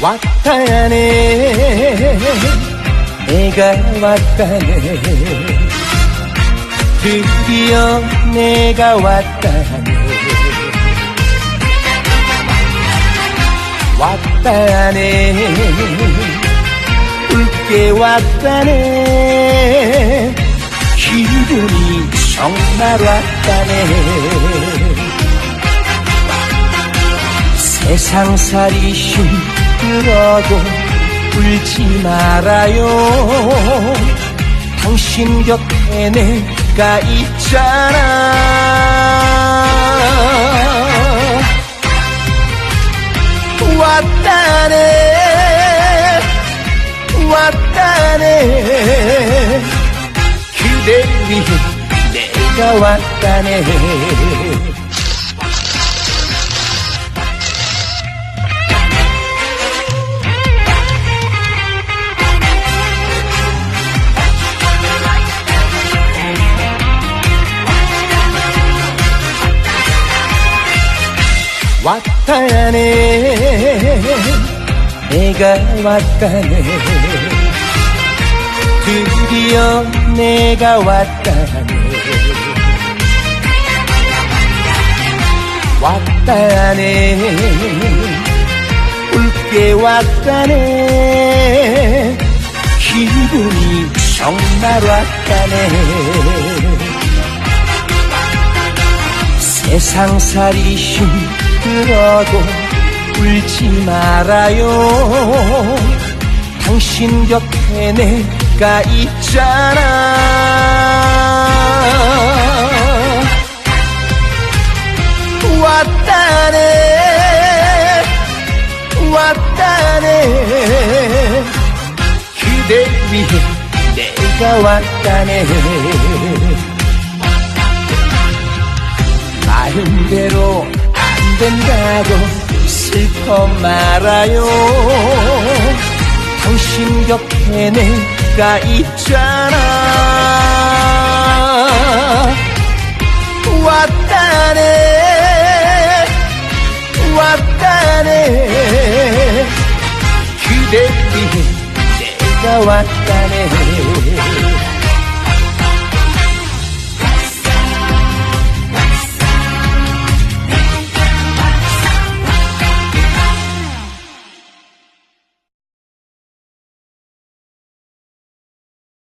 왔다네. 내가 왔다네. 드디어 내가 왔다네. 왔다네. 붉게 왔다네. 기분이 정말 왔다네. 세상살이 힘 들어도 울지 말아요. 당신 곁에 내가 있잖아. 왔다네. 왔다네. 그대 위해 내가 왔다네 왔다네. 내가 왔다네. 드디어 내가 왔다네. 왔다네. 붉게 왔다네. 기분이 정말 왔다네. 세상살이 힘 들어도 울지 말아요. 당신 곁에 내가 있잖아. 왔다네. 왔다네. 그대 위해 내가 왔다네 안 된다고 슬퍼 말아요. 당신 곁에 내가 있잖아. 왔다네. 왔다네. 그대 위해 내가 왔다네